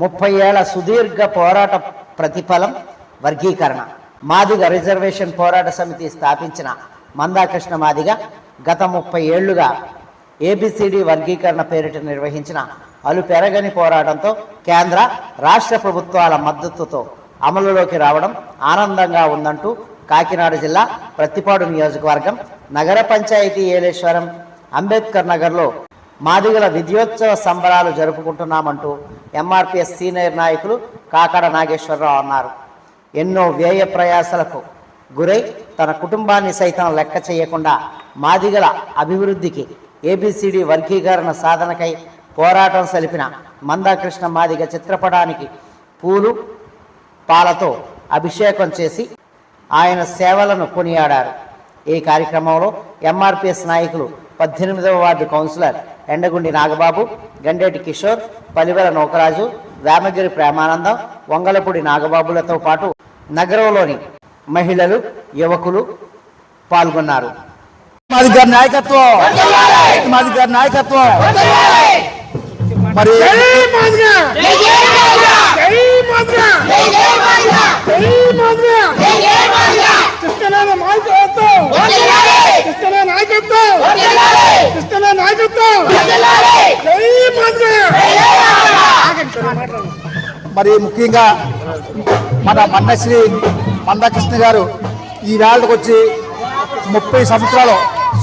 ముప్పై ఏళ్ళ సుదీర్ఘ పోరాట ప్రతిఫలం వర్గీకరణ. మాదిగ రిజర్వేషన్ పోరాట సమితి స్థాపించిన మందాకృష్ణ మాదిగ గత ముప్పై ఏళ్ళుగా ఏబిసిడి వర్గీకరణ పేరిట నిర్వహించిన అలు పెరగని పోరాటంతో కేంద్ర రాష్ట్ర ప్రభుత్వాల మద్దతుతో అమలులోకి రావడం ఆనందంగా ఉందంటూ కాకినాడ జిల్లా ప్రత్తిపాడు నియోజకవర్గం నగర పంచాయతీ ఏలేశ్వరం అంబేద్కర్ నగర్లో మాదిగల విద్యోత్సవ సంబరాలు జరుపుకుంటున్నామంటూ ఎంఆర్పిఎస్ సీనియర్ నాయకులు కాకడ నాగేశ్వరరావు అన్నారు. ఎన్నో వ్యయ ప్రయాసలకు గురై తన కుటుంబాన్ని సైతం లెక్క చేయకుండా మాదిగల అభివృద్ధికి ఏబిసిడి వర్గీకరణ సాధనకై పోరాటం సలిపిన మందాకృష్ణ మాదిగ చిత్రపటానికి పూలు పాలతో అభిషేకం చేసి ఆయన సేవలను కొనియాడారు. ఈ కార్యక్రమంలో ఎంఆర్పిఎస్ నాయకులు పద్దెనిమిదవ వార్డు కౌన్సిలర్ ఎండగుండి నాగబాబు గండేటి కిషోర్ పలివెల నౌకరాజు వేమగిరి ప్రేమానందం వంగలపూడి నాగబాబులతో పాటు నగరంలోని మహిళలు యువకులు పాల్గొన్నారు. మాది గారి నాయకత్వం. మాది గారి నాయకత్వం. మరి నాయకత్వం కృష్ణనాథ నాయకత్వం కృష్ణనాథ నాయకత్వం జై మాదిగా మరి ముఖ్యంగా మన మన్నశ్రీ మందాకృష్ణ గారు ఈ వేళకు వచ్చి ముప్పై సంవత్సరాలు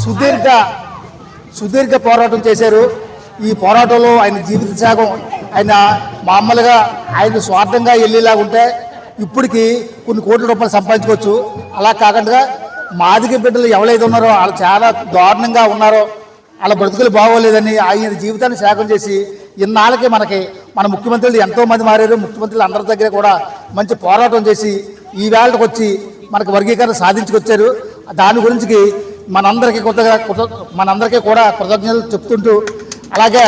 సుదీర్ఘ సుదీర్ఘ పోరాటం చేశారు. ఈ పోరాటంలో ఆయన జీవిత త్యాగం ఆయన మామూలుగా ఆయన స్వార్థంగా వెళ్ళేలా ఉంటే ఇప్పటికి కొన్ని కోట్ల రూపాయలు సంపాదించుకోవచ్చు. అలా కాకుండా మాదిక బిడ్డలు ఎవరైతే ఉన్నారో వాళ్ళు చాలా దారుణంగా ఉన్నారో వాళ్ళ బ్రతుకులు బాగోలేదని ఆయన జీవితాన్ని త్యాగం చేసి ఇన్నాళ్ళకి మనకి మన ముఖ్యమంత్రులు ఎంతో మంది మారారు. ముఖ్యమంత్రులు అందరి దగ్గర కూడా మంచి పోరాటం చేసి ఈ వేళకు వచ్చి మనకు వర్గీకరణ సాధించుకొచ్చారు. దాని గురించి మనందరికీ కొత్తగా కృత- మనందరికీ కూడా కృతజ్ఞతలు చెప్తుంటూ అలాగే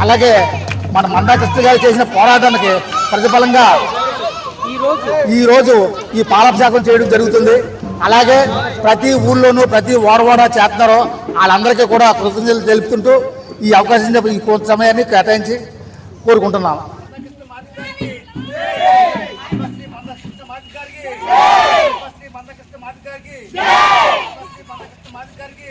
అలాగే మన మందాకృష్ణ గారు చేసిన పోరాటానికి ప్రతిఫలంగా ఈ రోజు ఈ పాలాభిషేకం చేయడం జరుగుతుంది. అలాగే ప్రతి ఊళ్ళోనూ ప్రతి ఓడవాడా చేస్తున్నారో వాళ్ళందరికీ కూడా కృతజ్ఞతలు తెలుపుతుంటూ ఈ అవకాశం ఈ కొంత సమయాన్ని కేటాయించి కోరుకుంటున్నాను గారికి